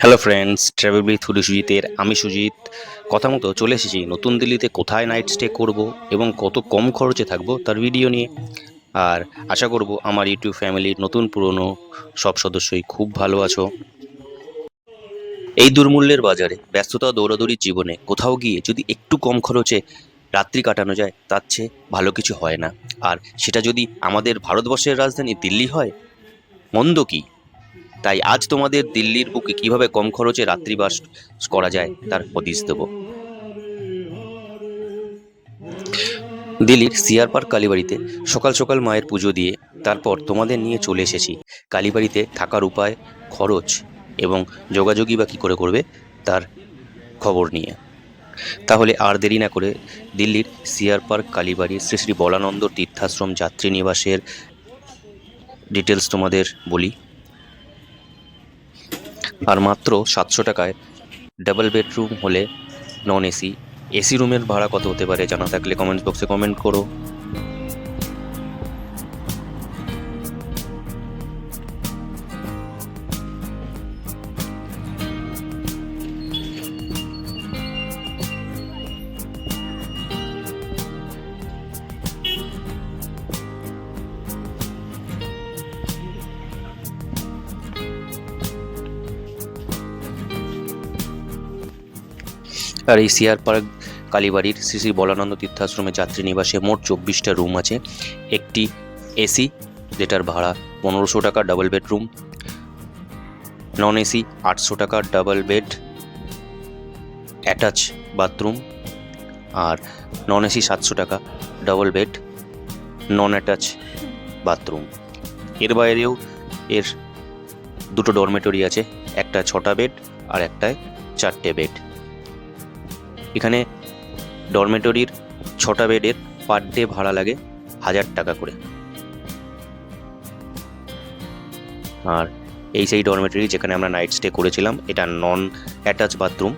Hello friends travel hoodie সুজিতের আমি সুজিত কথা মতো চলে এসেছি নতুন দিল্লিতে কোথায় নাইট স্টে করব এবং কত কম খরচে থাকব তার ভিডিও নিয়ে। আর আশা করব আমার ইউটিউব ফ্যামিলির নতুন পুরনো সব সদস্যই খুব ভালো আছো। এই দুর্মূল্যের বাজারে ব্যস্ততা দৌড়াদৌড়ির জীবনে কোথাও গিয়ে যদি একটু কম খরচে রাত্রি কাটানো যায়, তার চেয়ে ভালো কিছু হয় না। আর সেটা যদি আমাদের ভারতবর্ষের রাজধানী দিল্লি হয়, মন্দ কি? তাই আজ তোমাদের দিল্লির বুকে কীভাবে কম খরচে রাত্রিবাস করা যায় তার হদিস দেব। দিল্লির সিয়ার পার্ক কালীবাড়িতে সকাল সকাল মায়ের পুজো দিয়ে তারপর তোমাদের নিয়ে চলে এসেছি। কালীবাড়িতে থাকার উপায়, খরচ এবং যোগাযোগই বা কী করে করবে তার খবর নিয়ে। তাহলে আর দেরি না করে দিল্লির C R Park Kalibari Shri Shri Balananda Tirthashram যাত্রী নিবাসের ডিটেলস তোমাদের বলি। আর মাত্র সাতশো টাকায় ডাবল বেডরুম হলে নন এসি এসি রুমের ভাড়া কত হতে পারে জানা থাকলে কমেন্ট বক্সে কমেন্ট করো। আর এই সিআর পার্ক কালীবাড়ির শ্রী শ্রী বলানন্দ তীর্থাশ্রমে যাত্রী নিবাসে মোট চব্বিশটা রুম আছে। একটি এসি, যেটার ভাড়া পনেরোশো টাকা, ডাবল বেডরুম। নন এসি আটশো টাকা, ডাবল বেড, অ্যাটাচ বাথরুম। আর নন এসি সাতশো টাকা, double bed non attach bathroom. এর বাইরেও এর দুটো ডরমেটরি আছে, একটা ছটা বেড আর একটায় চারটে বেড। এখানে ডরমেটরির ছটা বেডের পার ডে ভাড়া লাগে হাজার টাকা করে। আর এই সেই ডরমেটরি যেখানে আমরা নাইট স্টে করেছিলাম, এটা নন অ্যাটাচ বাথরুম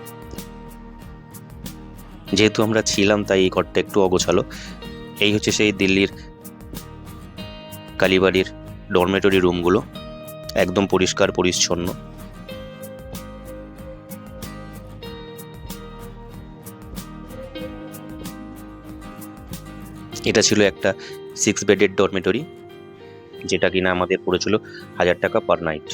যেহেতু আমরা ছিলাম, তাই এই ঘরটা একটু অগোছালো। এই হচ্ছে সেই দিল্লির কালীবাড়ির ডরমেটরি রুমগুলো একদম পরিষ্কার, পরিচ্ছন্ন। এটা ছিল একটা সিক্স বেডেড ডরমেটরি যেটা কিনা আমাদের পড়েছিল হাজার টাকা পার নাইট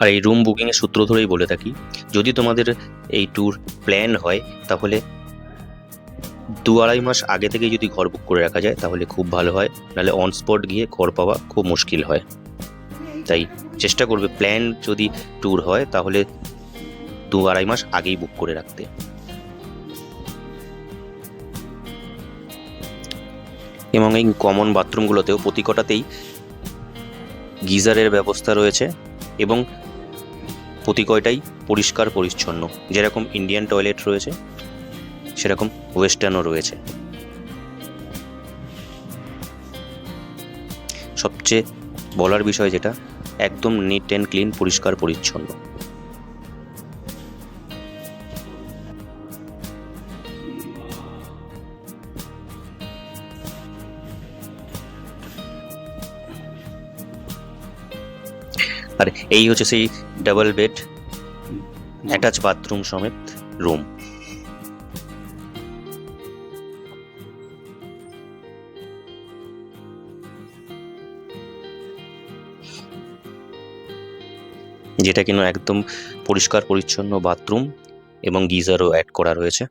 আর এই রুম বুকিংয়ের সূত্র ধরেই বলে থাকি, যদি তোমাদের এই ট্যুর প্ল্যান হয়, তাহলে দু আড়াই মাস আগে থেকে যদি ঘর বুক করে রাখা যায়, তাহলে খুব ভালো হয়। নাহলে অন স্পট গিয়ে ঘর পাওয়া খুব মুশকিল হয়। তাই চেষ্টা করবে। প্ল্যান যদি ট্যুর হয়, তাহলে দু আড়াই মাস আগেই বুক করে রাখতে। এবং এই কমন বাথরুমগুলোতেও প্রতি কটাতেই গিজারের ব্যবস্থা রয়েছে এবং প্রতি কয়টাই পরিষ্কার পরিচ্ছন্ন। যেরকম ইন্ডিয়ান টয়লেট রয়েছে, সেরকম ওয়েস্টার্নও রয়েছে। সবচেয়ে বলার বিষয় যেটা একদম নিট অ্যান্ড ক্লিন পরিষ্কার পরিচ্ছন্ন। আর এই হচ্ছে সেই ডাবল বেড অ্যাটাচ বাথরুম সমেত রুম যেটা কিনা একদম পরিষ্কার, পরিচ্ছন্ন বাথরুম এবং গিজারও অ্যাড করা রয়েছে।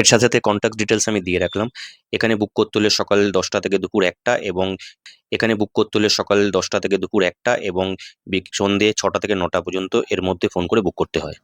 এর সাথে সাথে কন্ট্যাক্ট ডিটেলস আমি দিয়ে রাখলাম। এখানে বুক করতে হলে সকাল দশটা থেকে দুপুর একটা এবং এখানে বুক করতে হলে সকাল দশটা থেকে দুপুর একটা এবং সন্ধে ছটা থেকে নটা পর্যন্ত এর মধ্যে ফোন করে বুক করতে হয়।